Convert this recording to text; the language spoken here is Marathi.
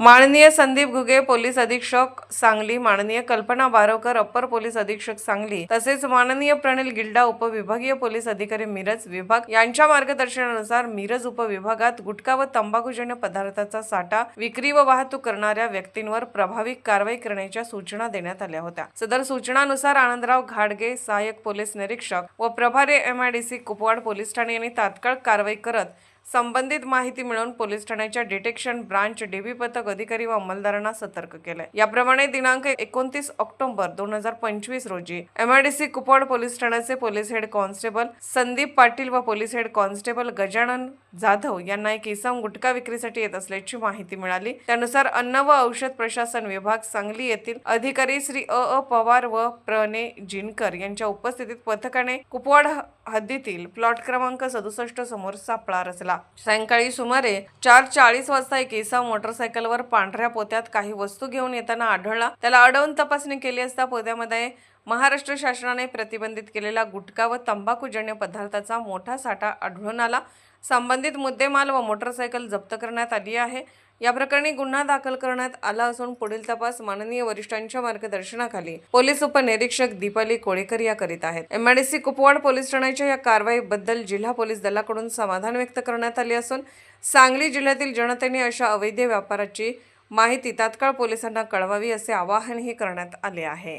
माननीय संदीप घुगे पोलीस अधीक्षक सांगली माननीय कल्पना बारोकर अप्पर पोलीस अधीक्षक सांगली तसेच माननीय प्रणिल गिल्डा उपविभागीय पोलीस अधिकारी मिरज विभाग. यांच्या मार्गदर्शनानुसार मिरज उपविभागात गुटखा व तंबाखूजन्य पदार्थाचा साठा विक्री व वाहतूक करणाऱ्या व्यक्तींवर प्रभावी कारवाई करण्याच्या सूचना देण्यात आल्या होत्या. सदर सूचनानुसार आनंदराव घाडगे सहाय्यक पोलीस निरीक्षक व प्रभारी एमआयडीसी कुपवाड पोलीस ठाणे यांनी तात्काळ कारवाई करत संबंधित माहिती मिळवून पोलीस ठाण्याच्या डिटेक्शन ब्रांच डीबी पथक अधिकारी व अंमलदारांना सतर्क केले याप्रमाणे दिनांक एकोणतीस ऑक्टोबर दोन हजार पंचवीस रोजी एमआयडीसी कुपवाड पोलीस ठाण्याचे police head constable Sandeep Patil व police head constable Gajanan Jadhav यांना एक इसम गुटखा विक्रीसाठी येत असल्याची माहिती मिळाली. त्यानुसार अन्न व औषध प्रशासन विभाग सांगली येथील अधिकारी श्री अ अ पवार व प्रणे जिनकर यांच्या उपस्थितीत पथकाने कुपवाड ह- हद्दीतील प्लॉट क्रमांक सदुसष्ट समोर सापळा रचला. सायंकाळी सुमारे चार चाळीस वाजता एक इसम मोटरसायकलवर पांढऱ्या पोत्यात काही वस्तू घेऊन येताना आढळला. त्याला अडवून तपासणी केली असता पोत्यामध्ये महाराष्ट्र शासनाने प्रतिबंधित केलेला गुटखा व तंबाखूजन्य पदार्थाचा मोठा साठा आढळून आला. संबंधित मुद्देमाल व मोटरसायकल जप्त करण्यात आली आहे. या प्रकरणी गुन्हा दाखल करण्यात आला असून पुढील तपास माननीय वरिष्ठांच्या मार्गदर्शनाखाली पोलीस उपनिरीक्षक दीपाली कोळेकर या करीत आहेत. एमआयडीसी कुपवाड पोलीस ठाण्याच्या या कारवाईबद्दल जिल्हा पोलीस दलाकडून समाधान व्यक्त करण्यात आले असून सांगली जिल्ह्यातील जनतेने अशा अवैध व्यापाराची माहिती तात्काळ पोलिसांना कळवावी असे आवाहनही करण्यात आले आहे.